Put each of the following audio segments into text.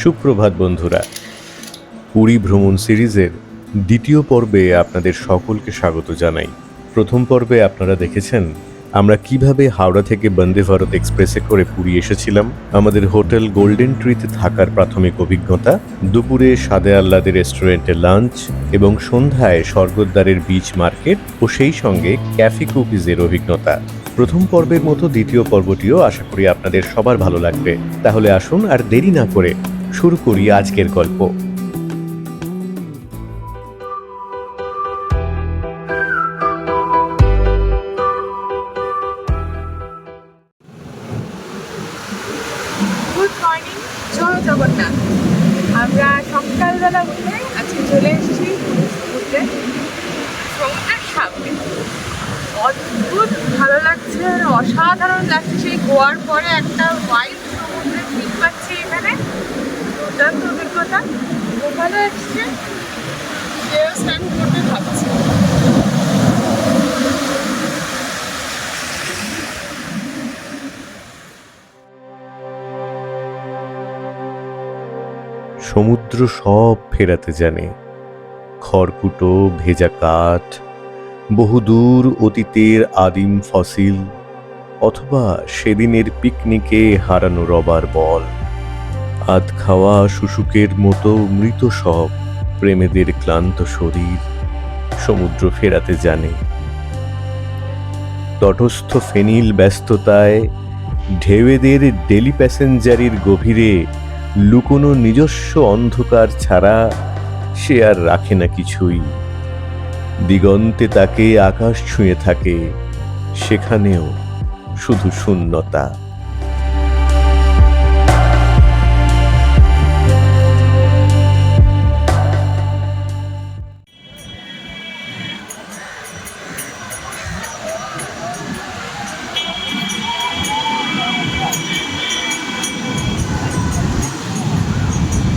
সুপ্রভাত বন্ধুরা, পুরী ভ্রমণ সিরিজের দ্বিতীয় পর্বে আপনাদের সকলকে স্বাগত জানাই। প্রথম পর্বে আপনারা দেখেছেন আমরা কীভাবে হাওড়া থেকে বন্দে ভারত এক্সপ্রেসে করে পুরী এসেছিলাম। আমাদের হোটেল গোল্ডেন ট্রিতে থাকার প্রাথমিক অভিজ্ঞতা, দুপুরে সাদে আহ্লাদের রেস্টুরেন্টে লাঞ্চ এবং সন্ধ্যায় স্বর্গদ্বারের বিচ মার্কেট ও সেই সঙ্গে ক্যাফে কুকিজের অভিজ্ঞতা। প্রথম পর্বের মতো দ্বিতীয় পর্বটিও আশা করি আপনাদের সবার ভালো লাগবে। তাহলে আসুন আর দেরি না করে শুরু করি আজকের গল্প। সকালবেলা উঠে আজকে চলে এসেছি সমুদ্রের সামনে। অদ্ভুত ভালো লাগছে, আর অসাধারণ লাগছে সেই গোয়ার পরে একটা হোয়াইট সমুদ্রের ফিল পাচ্ছি এখানে। দুর্দান্ত অভিজ্ঞতা। ওখানে এসছে। সেও স্নান করতে ভাবছি। সমুদ্র সব ফেরাতে জানে। খড়কুটো, ভেজা কাঠ বহুদূর অতীতের আদিম ফসিল, অথবা সেদিনের পিকনিকে হারানো রবার বল। আধ খাওয়া শুশুকের মতো মৃত সব প্রেমেদের ক্লান্ত শরীর সমুদ্র ফেরাতে জানে। তটস্থ ফেনিল ব্যস্ততায় ঢেউয়েদের ডেলি প্যাসেঞ্জারির গভীরে লুকোনো নিজস্ব অন্ধকার ছাড়া সে আর রাখে না কিছুই। দিগন্তে তাকে আকাশ ছুঁয়ে থাকে সেখানেও শুধু শূন্যতা।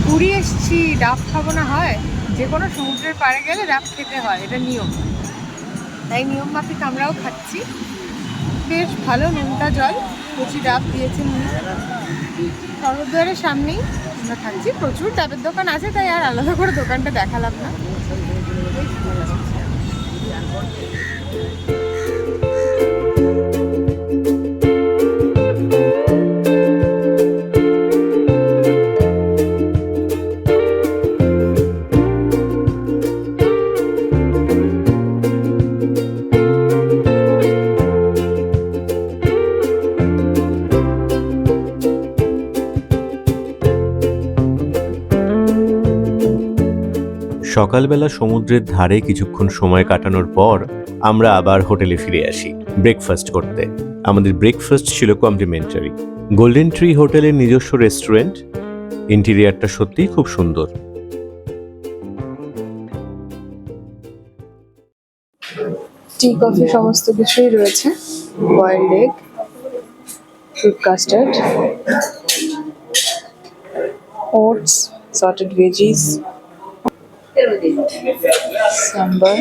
পুরী এসছি ডাব খাব না হয়? যে কোনো সমুদ্রের পাড়ে গেলে ডাব খেতে হয়, এটা নিয়ম। তাই নিয়ম মাফিক আমরাও খাচ্ছি। বেশ ভালো নোনতা জল, কচি ডাব দিয়েছেন সরদ্বারের সামনেই আমরা খাচ্ছি প্রচুর ডাবের দোকান আছে, তাই আর আলাদা করে দোকানটা দেখালাম না। সকালবেলা সমুদ্রের ধারে কিছুক্ষণ সময় কাটানোর পর আমরা আবার হোটেলে ফিরে আসি ব্রেকফাস্ট করতে। আমাদের ব্রেকফাস্ট ছিল কমপ্লিমেন্টারি গোল্ডেন ট্রি হোটেলের নিজস্ব রেস্টুরেন্ট ইন্টেরিয়ারটা সত্যিই খুব সুন্দর। টি কফি সমস্ত কিছুই রয়েছে। Boiled egg fruit custard sambar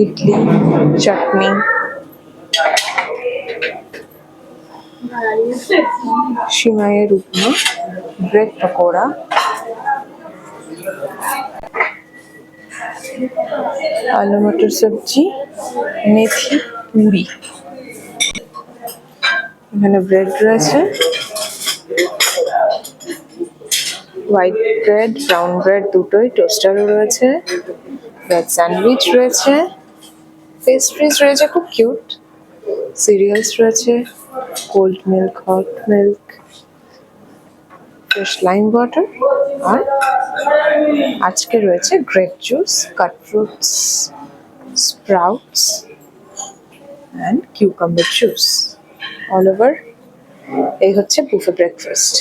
idli chutney সিমাইয়ের upma bread pakora আলু মটর সবজি মেথি পুরি এখানে ব্রেড রয়েছে। হোয়াইট ব্রেড, ব্রাউন ব্রেড দুটোই, টোস্টারও রয়েছে, ব্রেড স্যান্ডউইচ রয়েছে, পেস্ট্রিজ রয়েছে, খুব কিউট, সিরিয়ালস রয়েছে, cold milk, hot milk, fresh lime water, আর আজকে রয়েছে grape juice, cut fruits, sprouts, and cucumber juice, all over, এই হচ্ছে বুফে ব্রেকফাস্ট।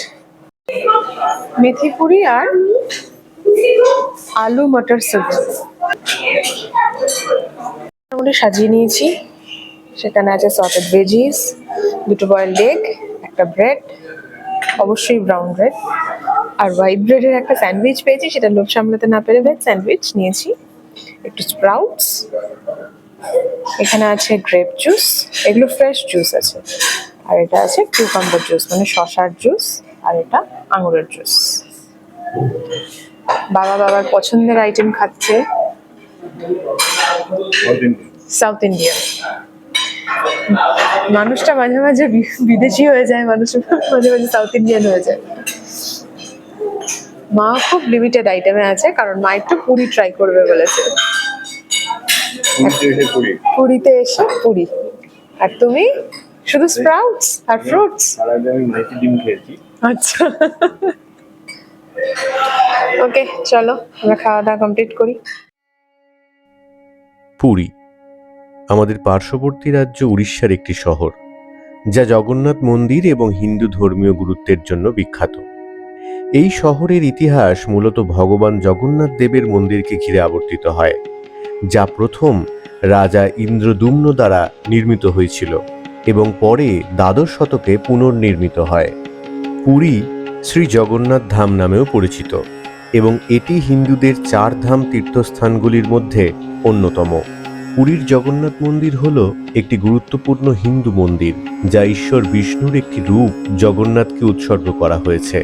মেথি পুরি আর আলু মটর সবজি সাজিয়ে নিয়েছি। সেখানে আছে সটেড ভেজিস দুটো বয়েলড এগ একটা ব্রেড অবশ্যই ব্রাউন ব্রেড আর হোয়াইট ব্রেডের একটা স্যান্ডউইচ পেয়েছি, সেটা লোভ সামলাতে না পেরে ভেজ স্যান্ডউইচ নিয়েছি। একটু স্প্রাউটস এখানে আছে গ্রেপ জুস এগুলো ফ্রেশ জুস আছে। আর এটা আছে কিউকাম্বার জুস মানে শশার জুস আর এটা আঙুরের জুস। বাবা বাবার পছন্দের আইটেম খাচ্ছে সাউথ ইন্ডিয়ান মানুষটা মাঝে মাঝে বিদেশি হয়ে যায় মানুষ মাঝে মাঝে সাউথ ইন্ডিয়ান হয়ে যায়। মা খুব লিমিটেড আইটেমে আছে কারণ মা একটু পুরি ট্রাই করবে বলেছে। পুরীতে এসে পুরি। আর তুমি শুধু স্প্রাউটস আর ফ্রুটস ডিম খেয়েছি। আচ্ছা। ওকে চলো আমরা খাওয়া দাওয়া কমপ্লিট করি। পুরী আমাদের পার্শ্ববর্তী রাজ্য উড়িষ্যার একটি শহর যা জগন্নাথ মন্দির এবং হিন্দু ধর্মীয় গুরুত্বের জন্য বিখ্যাত। এই শহরের ইতিহাস মূলত ভগবান জগন্নাথ দেবের মন্দিরকে ঘিরে আবর্তিত হয় যা প্রথম রাজা ইন্দ্রদুম্ন দ্বারা নির্মিত হয়েছিল এবং পরে দ্বাদশ শতকে পুনর্নির্মিত হয়। পুরী শ্রী জগন্নাথ ধাম নামেও পরিচিত এবং এটি হিন্দুদের চার ধাম তীর্থস্থানগুলির মধ্যে অন্যতম। পুরীর জগন্নাথ মন্দির হল একটি গুরুত্বপূর্ণ হিন্দু মন্দির, যা ঈশ্বর বিষ্ণুর একটি রূপ জগন্নাথকে উৎসর্গ করা হয়েছে।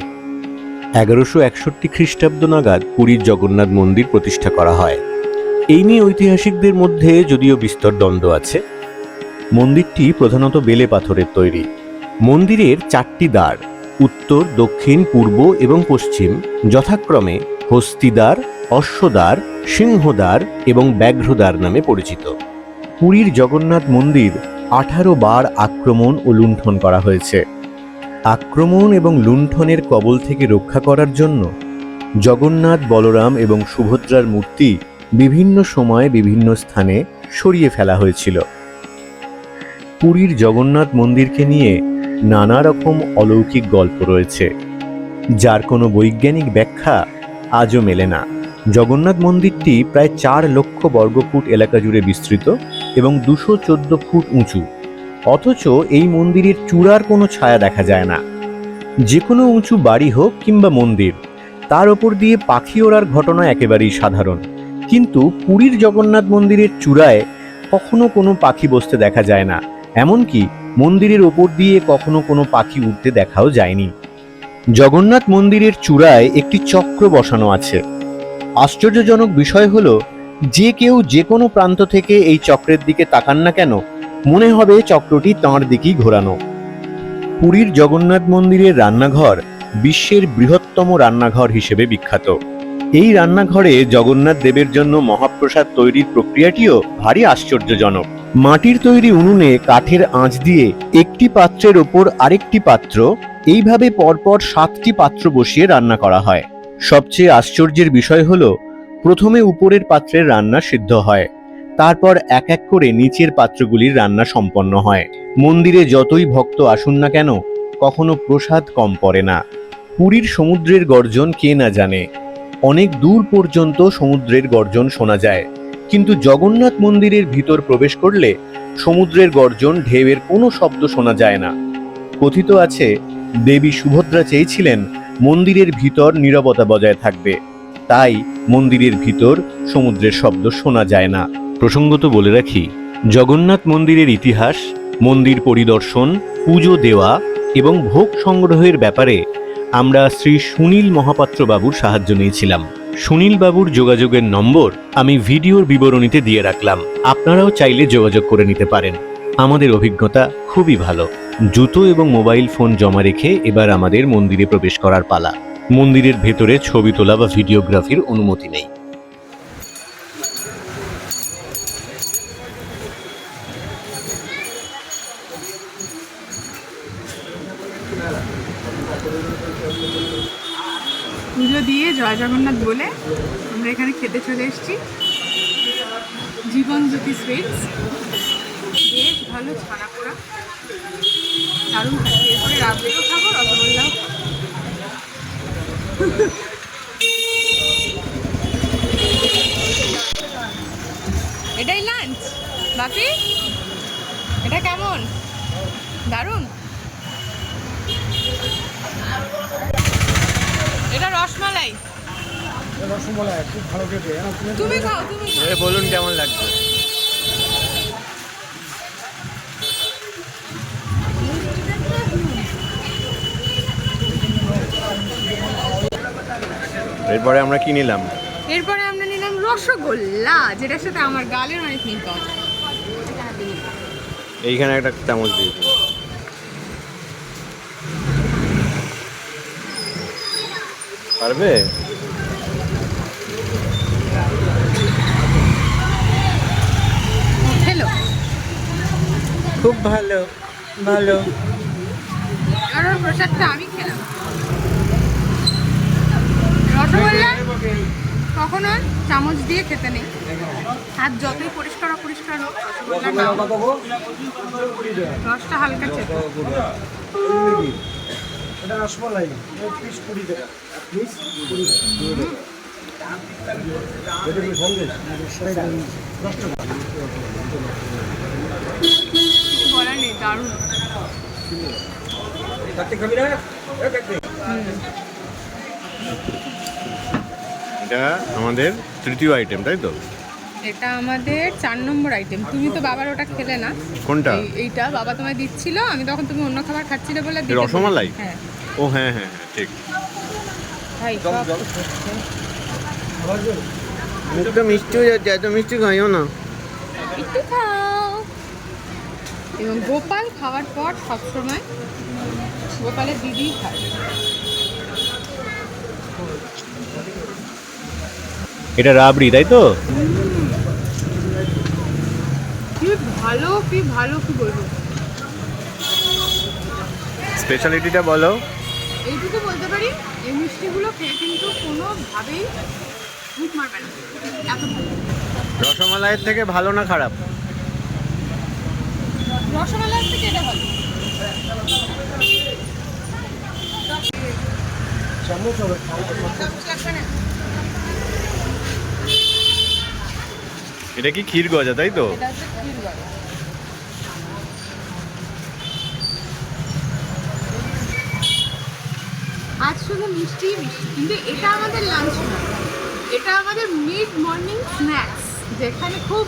এগারোশো একষট্টি খ্রিস্টাব্দ নাগাদ পুরীর জগন্নাথ মন্দির প্রতিষ্ঠা করা হয়। এই নিয়ে ঐতিহাসিকদের মধ্যে যদিও বিস্তর দ্বন্দ্ব আছে। মন্দিরটি প্রধানত বেলে পাথরের তৈরি। মন্দিরের চারটি দ্বার উত্তর, দক্ষিণ, পূর্ব এবং পশ্চিম, যথাক্রমে হস্তিদ্বার অশ্বদ্বার সিংহদ্বার এবং ব্যাঘ্রদ্বার নামে পরিচিত। পুরীর জগন্নাথ মন্দির আঠারো বার আক্রমণ ও লুণ্ঠন করা হয়েছে। আক্রমণ এবং লুণ্ঠনের কবল থেকে রক্ষা করার জন্য জগন্নাথ, বলরাম এবং সুভদ্রার মূর্তি বিভিন্ন সময়ে বিভিন্ন স্থানে সরিয়ে ফেলা হয়েছিল। পুরীর জগন্নাথ মন্দিরকে নিয়ে নানা রকম অলৌকিক গল্প রয়েছে, যার কোনো বৈজ্ঞানিক ব্যাখ্যা আজও মেলে না। জগন্নাথ মন্দিরটি প্রায় চার লক্ষ বর্গফুট এলাকা জুড়ে বিস্তৃত এবং দুশো চোদ্দ ফুট উঁচু। অথচ এই মন্দিরের চূড়ার কোনো ছায়া দেখা যায় না। যে কোনো উঁচু বাড়ি হোক কিংবা মন্দির, তার ওপর দিয়ে পাখি ওড়ার ঘটনা একেবারেই সাধারণ। কিন্তু পুরীর জগন্নাথ মন্দিরের চূড়ায় কখনো কোনো পাখি বসতে দেখা যায় না। এমনকি মন্দিরের ওপর দিয়ে কখনো কোনো পাখি উঠতে দেখাও যায়নি। জগন্নাথ মন্দিরের চূড়ায় একটি চক্র বসানো আছে। আশ্চর্যজনক বিষয় হল, যে কেউ যে কোনো প্রান্ত থেকে এই চক্রের দিকে তাকান না কেন, মনে হবে চক্রটি তাঁর দিকেই ঘোরানো। পুরীর জগন্নাথ মন্দিরের রান্নাঘর বিশ্বের বৃহত্তম রান্নাঘর হিসেবে বিখ্যাত। এই রান্নাঘরে জগন্নাথ দেবের জন্য মহাপ্রসাদ তৈরির প্রক্রিয়াটিও ভারী আশ্চর্যজনক। মাটির তৈরি উনুনে কাঠের আঁচ দিয়ে একটি পাত্রের ওপর আরেকটি পাত্র, এইভাবে পরপর সাতটি পাত্র বসিয়ে রান্না করা হয়। সবচেয়ে আশ্চর্যের বিষয় হলো, প্রথমে উপরের পাত্রের রান্না সিদ্ধ হয়, তারপর এক এক করে নিচের পাত্রগুলির রান্না সম্পন্ন হয়। মন্দিরে যতই ভক্ত আসুন না কেন, কখনো প্রসাদ কম পড়ে না। পুরীর সমুদ্রের গর্জন কে না জানে, অনেক দূর পর্যন্ত সমুদ্রের গর্জন শোনা যায়। কিন্তু জগন্নাথ মন্দিরের ভিতর প্রবেশ করলে সমুদ্রের গর্জন, ঢেউয়ের কোনো শব্দ শোনা যায় না। কথিত আছে, দেবী সুভদ্রা চেয়েছিলেন মন্দিরের ভিতর নীরবতা বজায় থাকবে। তাই মন্দিরের ভিতর সমুদ্রের শব্দ শোনা যায় না। প্রসঙ্গত বলে রাখি, জগন্নাথ মন্দিরের ইতিহাস, মন্দির পরিদর্শন, পুজো দেওয়া এবং ভোগ সংগ্রহের ব্যাপারে আমরা শ্রী সুনীল মহাপাত্র বাবুর সাহায্য নিয়েছিলাম। সুনীল বাবুর যোগাযোগের নম্বর আমি ভিডিওর বিবরণীতে দিয়ে রাখলাম। আপনারাও চাইলে যোগাযোগ করে নিতে পারেন। আমাদের অভিজ্ঞতা খুবই ভালো। জুতো এবং মোবাইল ফোন জমা রেখে এবার আমাদের মন্দিরে প্রবেশ করার পালা। মন্দিরের ভেতরে ছবি তোলা বা ভিডিওগ্রাফির অনুমতি নেই পুজো দিয়ে জয় জগন্নাথ বলে আমরা এখানে খেতে চলে এসেছি। জীবন জ্যোতি সুইটস বেশ ভালো ছানা পোড়া। দারুণ খাচ্ছি এরপরে রাবড়িও খাব, রসগোল্লাও খাব। এটাই লাঞ্চ বাপি, এটা কেমন? দারুণ। এটা রসমালাই। রসমলাই খুব ভালো খেতে বলুন কেমন লাগছে? এরপরে আমরা কি নিলাম? এরপরে আমরা নিলাম রসগোল্লা যেটার সাথে আমার গালের অনেক মিল পাওয়া এইখানে একটা চামচ দিয়ে পারবে? খুব ভালো ভালো। আর প্রসাদটা আমি খেলাম। রসগোল্লা কখনো চামচ দিয়ে খেতে নেই। হাত যতই পরিষ্কার অপরিষ্কার হোক রসটা হালকা চেপে। এটা রসমালাই পিস কুড়ি টাকা। পিস কুড়ি টাকা। এটা কি দশ টাকা। কিছু বলার নেই দারুণ। এটা আমাদের তৃতীয় আইটেম তাই তো? এটা আমাদের চার নম্বর আইটেম তুমি তো বাবার ওটা খেলে না। কোনটা? এইটা বাবা তোমায় দিচ্ছিল আমি তখন তুমি অন্য খাবার খাচ্ছিলে বলে রসমালাই? হ্যাঁ। ও হ্যাঁ হ্যাঁ হ্যাঁ ঠিক। ভাই সব মিষ্টি হয়ে যাচ্ছে এত মিষ্টি খাইও না। একটু খাও। এবং গোপাল খাওয়ার পর সবসময় গোপালের দিদি খায়। এটা রাবড়ি তাই তো? কি ভালো কি ভালো কি বলব। স্পেশালিটিটা বলো। এইটুকু বলতে পারি এই মিষ্টিগুলো খেয়ে কিন্তু কোনোভাবেই ভূত মারবে না। এত ভালো। রসমালাইয়ের থেকে ভালো না খারাপ? রসমালাইয়ের থেকে এটা ভালো চামচ হবে এটা কি ক্ষীর গজা তাই তো? এটা হচ্ছে ক্ষীর গজা। আজ শুধু মিষ্টি মিষ্টি কিন্তু এটা আমাদের লাঞ্চ না। এটা আমাদের মিড মর্নিং স্ন্যাক্স যেখানে খুব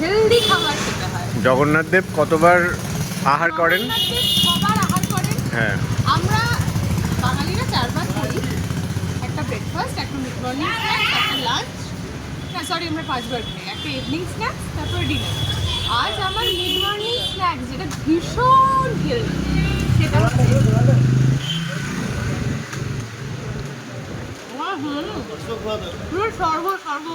হেলদি খাবার হয় জগন্নাথ দেব কতবার আহার করেন? আহার হ্যাঁ। আমরা বাঙালিরা চারবার একটা ব্রেকফাস্ট একটা একটা লাঞ্চ না সরি আমরা পাঁচবার একটা তারপরে আজ আমার যেটা ভীষণ সেটা সর্ব সর্ব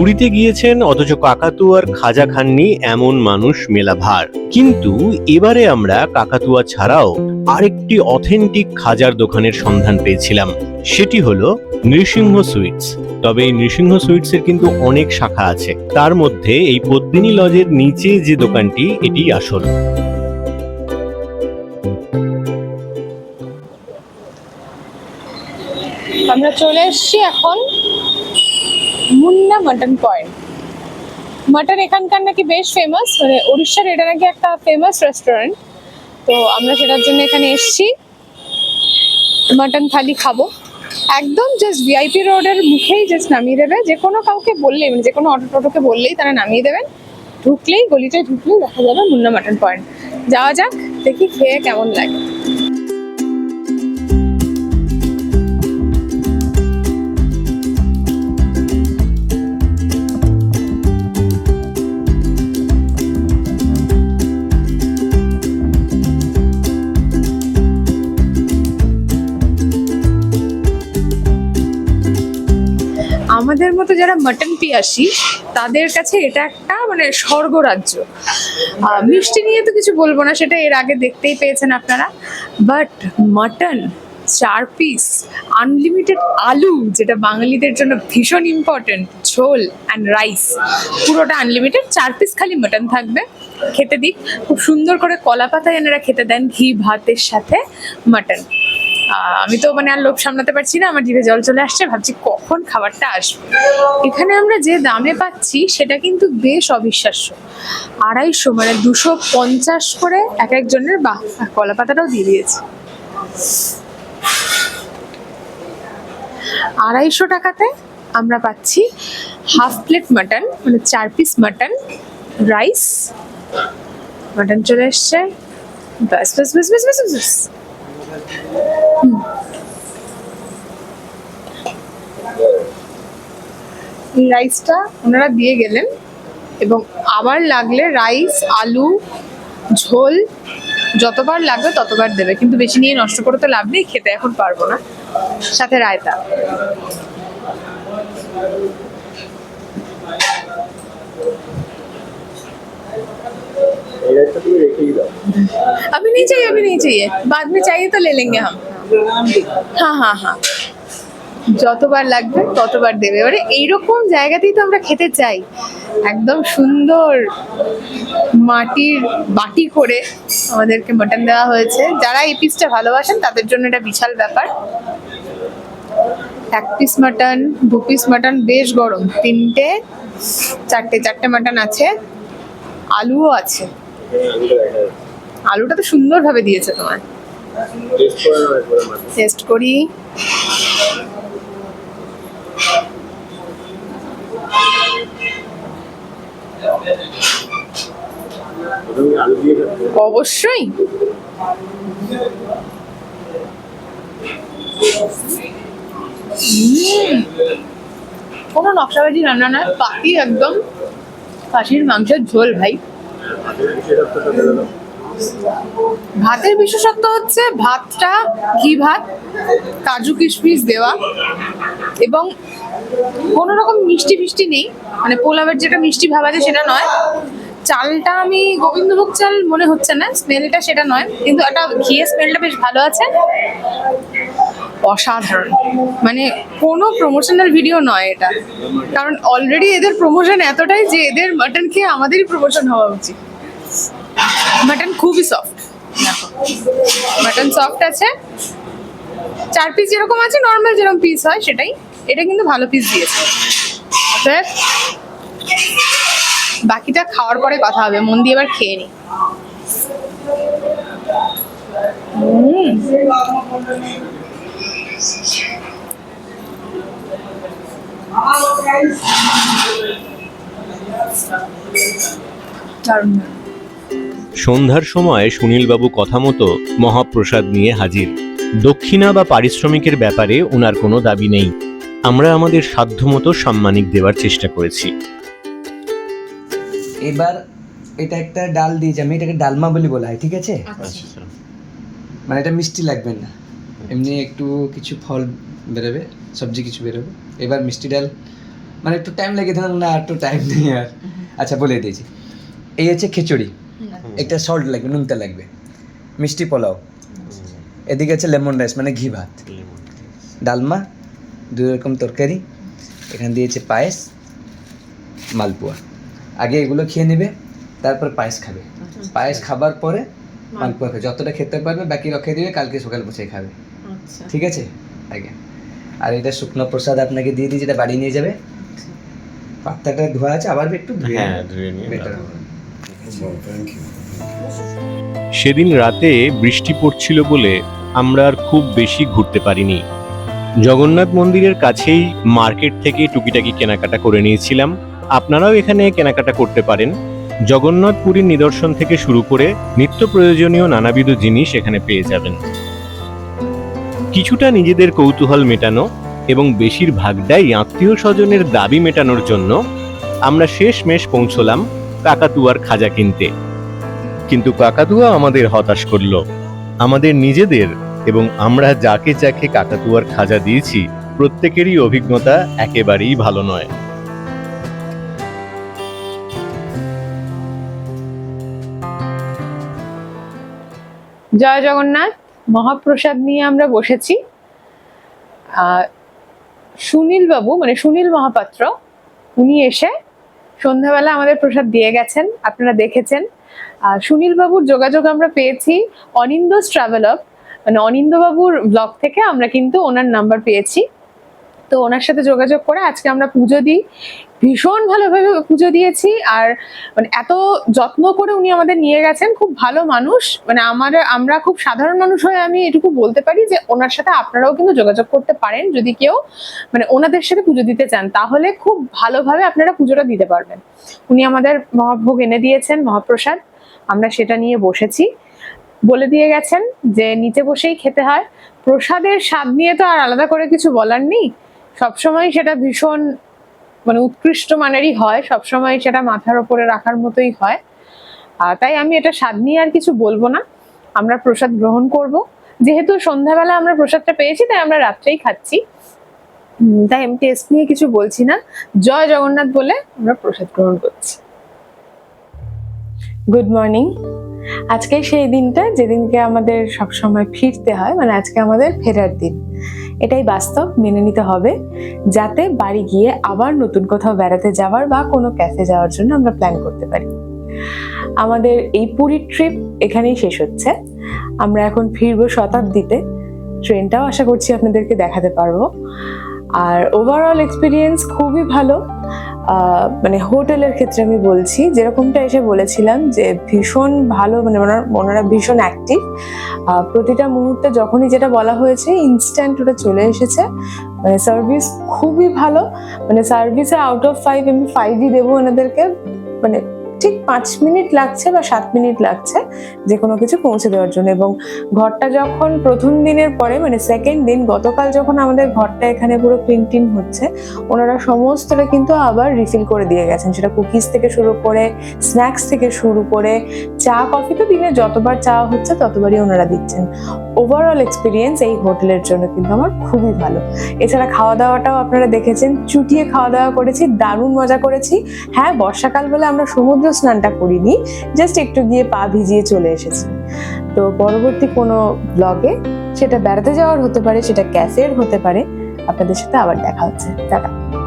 পুরীতে গিয়েছেন অথচ কাকাতুয়ার খাজা খাননি এমন মানুষ মেলা ভার কিন্তু এবারে আমরা কাকাতুয়া ছাড়াও আরেকটি অথেন্টিক খাজার দোকানের সন্ধান পেয়েছিলাম। সেটি হলো নৃসিংহ সুইটস। তবে এই নৃসিংহ সুইটস এর কিন্তু অনেক শাখা আছে। তার মধ্যে এই পদ্মিনী লজের নিচে যে দোকানটি, এটি আসল। আমরা চলে এসেছি এখন মুন্না মাটন পয়েন্ট মাটন এখানকার নাকি বেশ ফেমাস মানে উড়িষ্যার এটা নাকি একটা ফেমাস রেস্টুরেন্ট তো আমরা সেটার জন্য এখানে এসেছি। মাটন থালি খাব। একদম জাস্ট ভিআইপি রোডের মুখেই জাস্ট নামিয়ে দেবে। যে কোনো কাউকে বললেই মানে যে কোনো অটো টোটোকে বললেই তারা নামিয়ে দেবেন। ঢুকলেই, গলিটায় ঢুকলেই দেখা যাবে মুন্না মাটন পয়েন্ট যাওয়া যাক, দেখি খেয়ে কেমন লাগে। যারা মাটন পিয়াসি, তাদের কাছে এটা একটা মানে স্বর্গরাজ্য। মিষ্টি নিয়ে তো কিছু বলব না, সেটা এর আগে দেখতেই পেয়েছেন আপনারা। বাট মাটন চার পিস আনলিমিটেড আলু, যেটা বাঙালিদের জন্য ভীষণ ইম্পর্টেন্ট ঝোল অ্যান্ড রাইস পুরোটা আনলিমিটেড চার পিস খালি মাটন থাকবে। খেতে দিক। খুব সুন্দর করে কলা পাতায় এনারা খেতে দেন ঘি, ভাতের সাথে মাটন আমি তো মানে আর লোভ সামলাতে পারছি না, আমার জিভে জল চলে আসছে, ভাবছি কখন খাবারটা আসবে। এখানে আমরা যে দামে পাচ্ছি, সেটা কিন্তু বেশ অবিশ্বাস্য। আড়াইশো মানে দুশো পঞ্চাশ করে এক একজনের আর কলা পাতাটাও দিয়ে দিয়েছে। আড়াইশো টাকাতে আমরা পাচ্ছি হাফ প্লেট মাটন মানে চার পিস মাটন, রাইস। মাটন চলে এসছে। ব্যাস ব্যাস ব্যাস ব্যাস ব্যাস ব্যাস। রাইসটা ওনারা দিয়ে গেলেন এবং আবার লাগলে রাইস আলু, ঝোল, যতবার লাগবে ততবার দেবে। কিন্তু বেশি নিয়ে নষ্ট করে তো লাভ নেই, খেতে এখন পারব না। সাথে রায়তা। अभी नहीं चाहिए अभी नहीं चाहिए बाद में चाहिए तो ले लेंगे हम हाँ हाँ हाँ যতবার লাগবে ততবার দেবে এবারে এইরকম জায়গাতেই তো আমরা খেতে চাই একদম সুন্দর মাটির বাটি করে আমাদেরকে মাটন দেওয়া হয়েছে যারা এই পিসটা ভালোবাসেন তাদের জন্য এটা বিশাল ব্যাপার এক পিস মাটন দু পিস মাটন বেশ গরম তিনটে চারটে চারটে মাটন আছে আলুও আছে আলুটা তো সুন্দরভাবে দিয়েছে তোমার টেস্ট করি অবশ্যই। কোনো নকশাবাজি রান্না নয় পাতি একদম খাসির মাংসের ঝোল ভাই। ভাতের বিশেষত্ব হচ্ছে ভাতটা ঘি ভাত, কাজু কিশমিশ দেওয়া, এবং কোনো রকম মিষ্টি ফিষ্টি নেই। মানে পোলাওয়ের যেটা মিষ্টি ভাব আছে সেটা নয়। চালটা আমি গোবিন্দভোগ চাল মনে হচ্ছে না, স্মেলটা সেটা নয়, কিন্তু একটা ঘিয়ের স্মেলটা বেশ ভালো আছে। অসাধারণ। মানে কোনো প্রমোশনাল ভিডিও নয় এটা। কারণ অলরেডি এদের প্রমোশন এতটাই যে এদের মাটন খেয়ে আমাদেরই প্রমোশন হওয়া উচিত। মাটন খুবই সফট মাটন সফট আছে। চার পিস যেরকম আছে নর্মাল যেরকম পিস হয়, সেটাই। এটা কিন্তু ভালো পিস দিয়েছে। অতএব বাকিটা খাওয়ার পরে কথা হবে। মন দিয়ে এবার খেয়ে নি। উম দারুণ দারুণ। সন্ধ্যার সময় সুনীলবাবু কথা মতো মহাপ্রসাদ নিয়ে হাজির। দক্ষিণা বা পারিশ্রমিকের ব্যাপারে ওনার কোনো দাবি নেই। আমরা আমাদের সাধ্যমতো সাম্মানিক দেওয়ার চেষ্টা করেছি। এবার এটা একটা ডাল দিয়েছি আমি এটাকে ডালমা বলে বলা হয় ঠিক আছে? মানে এটা মিষ্টি লাগবে না। এমনি একটু কিছু ফল বেরোবে সবজি কিছু বেরোবে। এবার মিষ্টি ডাল মানে একটু টাইম লাগে ধরুন না একটু টাইম নেই আর। আচ্ছা বলে দিয়েছি। এই হচ্ছে খিচুড়ি। একটা সল্ট লাগবে নুনটা লাগবে। মিষ্টি পোলাও। এদিকে আছে লেমন রাইস মানে ঘি ভাত। ডালমা দু রকম তরকারি। এখানে দিয়েছে পায়েস মালপোয়া। আগে এগুলো খেয়ে নেবে তারপর পায়েস খাবে। পায়েস খাবার পরে মালপোয়া খাবে যতটা খেতে পারবে বাকি রক্ষে দিবে কালকে সকাল বসে খাবে। ঠিক আছে? আগে। আর এটা শুকনো প্রসাদ আপনাকে দিয়ে দিই যেটা বাড়ি নিয়ে যাবে। পাত্তাটা ধোয়া আছে আবার একটু ধুয়ে হ্যাঁ, ধুয়ে নিয়ে better সেদিন রাতে বৃষ্টি পড়ছিল বলে আমরা আর খুব বেশি ঘুরতে পারিনি। জগন্নাথ মন্দিরের কাছেই মার্কেট থেকে টুকিটাকি কেনাকাটা করে নিয়েছিলাম। আপনারাও এখানে কেনাকাটা করতে পারেন। জগন্নাথ পুরীর নিদর্শন থেকে শুরু করে নিত্য প্রয়োজনীয় নানাবিধ জিনিস এখানে পেয়ে যাবেন। কিছুটা নিজেদের কৌতূহল মেটানো এবং বেশিরভাগটাই আত্মীয় স্বজনের দাবি মেটানোর জন্য আমরা শেষমেশ পৌঁছলাম কাকাতুয়ার খাজা কিনতে। কিন্তু কাকাতুয়া আমাদের হতাশ করল। আমাদের নিজেদের এবং আমরা যাকে যাকে কাকাতুয়ার খাজা দিয়েছি, প্রত্যেকেরই অভিজ্ঞতা একেবারেই ভালো নয়। জয় জগন্নাথ, মহাপ্রসাদ নিয়ে আমরা বসেছি। সুনীল বাবু মানে সুনীল মহাপাত্র, উনি এসে সন্ধ্যাবেলা আমাদের প্রসাদ দিয়ে গেছেন, আপনারা দেখেছেন। সুনীল বাবুর যোগাযোগ আমরা পেয়েছি অনিন্দস ট্রাভেলক মানে অনিন্দ বাবুর ব্লগ থেকে আমরা কিন্তু ওনার নাম্বার পেয়েছি। তো ওনার সাথে যোগাযোগ করে আজকে আমরা পুজো দিই। ভীষণ ভালোভাবে পুজো দিয়েছি আর মানে এত যত্ন করে উনি আমাদের নিয়ে গেছেন, খুব ভালো মানুষ। মানে আমার, আমরা খুব সাধারণ মানুষ হয়ে আমি এটুকু বলতে পারি যে ওনার সাথে আপনারাও কিন্তু যোগাযোগ করতে পারেন যদি কেউ মানে ওনাদের সাথে পুজো দিতে চান, তাহলে খুব ভালোভাবে আপনারা পুজোটা দিতে পারবেন। উনি আমাদের মহাভোগ এনে দিয়েছেন, মহাপ্রসাদ, আমরা সেটা নিয়ে বসেছি। বলে দিয়ে গেছেন যে নিচে বসেই খেতে হয়। প্রসাদের স্বাদ নিয়ে তো আর আলাদা করে কিছু বলার নেই। সবসময় সেটা ভীষণ মানে উৎকৃষ্ট মানেরই হয়, সবসময় সেটা মাথার ওপরে রাখার মতোই হয়। তাই আমি এটা স্বাদ নিয়ে আর কিছু বলব না। আমরা প্রসাদ গ্রহণ করব। যেহেতু সন্ধ্যাবেলা আমরা প্রসাদটা পেয়েছি, তাই আমরা রাত্রেই খাচ্ছি। তাই আমি টেস্ট নিয়ে কিছু বলছি না। জয় জগন্নাথ বলে আমরা প্রসাদ গ্রহণ করছি। গুড মর্নিং আজকে সেই দিনটা যেদিনকে আমাদের সবসময় ফিরতে হয় মানে আজকে আমাদের ফেরার দিন। এটাই বাস্তব, মেনে নিতে হবে, যাতে বাড়ি গিয়ে আবার নতুন কোথাও বেড়াতে যাওয়ার বা কোনো ক্যাফে যাওয়ার জন্য আমরা প্ল্যান করতে পারি। আমাদের এই পুরীর ট্রিপ এখানেই শেষ হচ্ছে। আমরা এখন ফিরবো শতাব্দীতে। ট্রেনটাও আশা করছি আপনাদেরকে দেখাতে পারব। আর ওভারঅল এক্সপিরিয়েন্স খুবই ভালো। মানে হোটেলের ক্ষেত্রে আমি বলছি, যেরকমটা এসে বলেছিলাম যে ভীষণ ভালো মানে ওনার ভীষণ অ্যাক্টিভ প্রতিটা মুহূর্তে যখনই যেটা বলা হয়েছে ইনস্ট্যান্ট ওটা চলে এসেছে। মানে সার্ভিস খুবই ভালো। মানে সার্ভিসে আউট অফ ফাইভ আমি ফাইভই দেবো ওনাদেরকে। মানে ঠিক পাঁচ মিনিট লাগছে বা সাত মিনিট লাগছে যে কোনো কিছু পৌঁছে দেওয়ার জন্য। এবং ঘরটা যখন প্রথম দিনের পরে মানে সেকেন্ড দিন, গতকাল যখন আমাদের ঘরটা এখানে পুরো টিন হচ্ছে, ওনারা সমস্তটা কিন্তু আবার রিফিল করে দিয়ে গেছেন। সেটা কুকিজ থেকে শুরু করে স্ন্যাক্স থেকে শুরু করে, চা কফি তো দিনে যতবার চা হচ্ছে ততবারই ওনারা দিচ্ছেন। ওভারঅল এক্সপিরিয়েন্স এই হোটেলের জন্য কিন্তু আমার খুবই ভালো। এছাড়া খাওয়া দাওয়াটাও আপনারা দেখেছেন, চুটিয়ে খাওয়া দাওয়া করেছি, দারুণ মজা করেছি। হ্যাঁ বর্ষাকাল বলে আমরা সমুদ্র স্নানটা করিনি জাস্ট একটু গিয়ে পা ভিজিয়ে চলে এসেছি। তো পরবর্তী কোনো ব্লগে সেটা বেড়াতে যাওয়ার হতে পারে, সেটা ক্যাসের হতে পারে, আপনাদের সাথে আবার দেখা হচ্ছে। টাটা।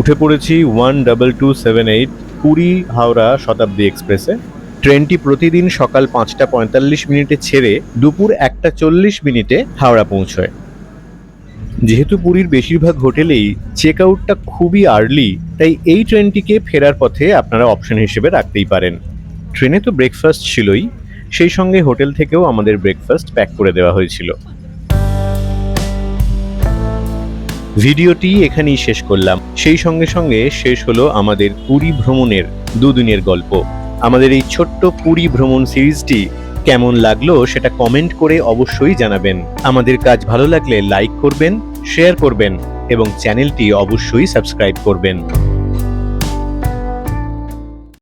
উঠে পড়েছি one double two seven eight Puri Howrah Shatabdi এক্সপ্রেসে। ট্রেনটি প্রতিদিন সকাল পাঁচটা পঁয়তাল্লিশ মিনিটে ছেড়ে দুপুর একটা চল্লিশ মিনিটে হাওড়া পৌঁছয়। যেহেতু পুরীর বেশিরভাগ হোটেলেই চেক আউটটা খুবই আর্লি, তাই এই ট্রেনটিকে ফেরার পথে আপনারা অপশন হিসেবে রাখতেই পারেন। ট্রেনে তো ব্রেকফাস্ট ছিলই, সেই সঙ্গে হোটেল থেকেও আমাদের ব্রেকফাস্ট প্যাক করে দেওয়া হয়েছিল। ভিডিওটি এখানেই শেষ করলাম। সেই সঙ্গে সঙ্গে শেষ হলো আমাদের পুরী ভ্রমণের দুদিনের গল্প। আমাদের এই ছোট্ট পুরী ভ্রমণ সিরিজটি কেমন লাগল সেটা কমেন্ট করে অবশ্যই জানাবেন। আমাদের কাজ ভালো লাগলে লাইক করবেন শেয়ার করবেন এবং চ্যানেলটি অবশ্যই সাবস্ক্রাইব করবেন।